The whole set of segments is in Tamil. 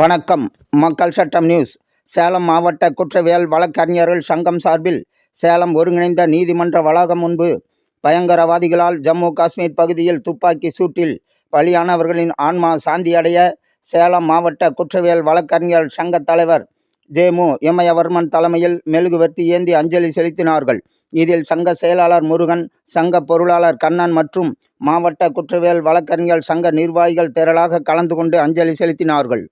வணக்கம். மக்கள் சட்டம் நியூஸ். சேலம் மாவட்ட குற்றவியல் வழக்கறிஞர்கள் சங்கம் சார்பில் சேலம் ஒருங்கிணைந்த நீதிமன்ற வளாகம் முன்பு பயங்கரவாதிகளால் ஜம்மு காஷ்மீர் பகுதியில் துப்பாக்கி சூட்டில் பலியானவர்களின் ஆன்மா சாந்தியடைய சேலம் மாவட்ட குற்றவியல் வழக்கறிஞர் சங்க தலைவர் ஜேமு இமயவர்மன் தலைமையில் மெழுகுவர்த்தி ஏந்தி அஞ்சலி செலுத்தினார்கள். இதில் சங்க செயலாளர் முருகன் சங்க பொருளாளர் கண்ணன் மற்றும் மாவட்ட குற்றவியல் வழக்கறிஞர் சங்க நிர்வாகிகள் திரளாக கலந்து கொண்டு அஞ்சலி செலுத்தினார்கள்.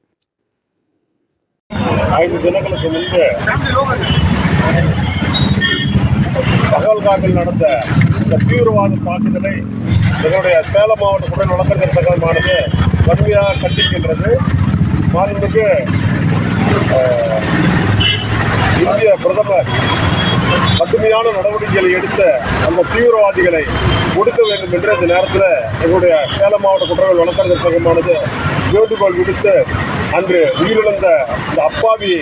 ஐந்து தினங்களுக்கு முன்பு பகல்காட்டில் நடந்த இந்த தீவிரவாத தாக்குதலை எங்களுடைய சேலம் மாவட்ட குடல் வழக்கறிஞர் சங்கமானது வன்மையாக கண்டிக்கின்றது. மாண்புமிகு இந்திய பிரதமர் கடுமையான நடவடிக்கைகளை எடுத்த அந்த தீவிரவாதிகளை ஒடுக்க வேண்டும் என்று இந்த நேரத்தில் எங்களுடைய சேலம் மாவட்ட குற்றவியல் வழக்கறிஞர் சங்கமானது வேண்டுகோள் விடுத்து அன்று உயிரிழந்த இந்த அப்பாவி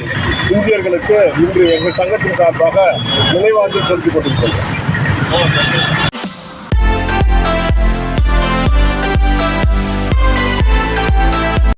இந்தியர்களுக்கு இன்று எங்கள் சங்கத்தின் சார்பாக நினைவாஞ்சல் செலுத்திக் கொண்டிருக்கிறோம்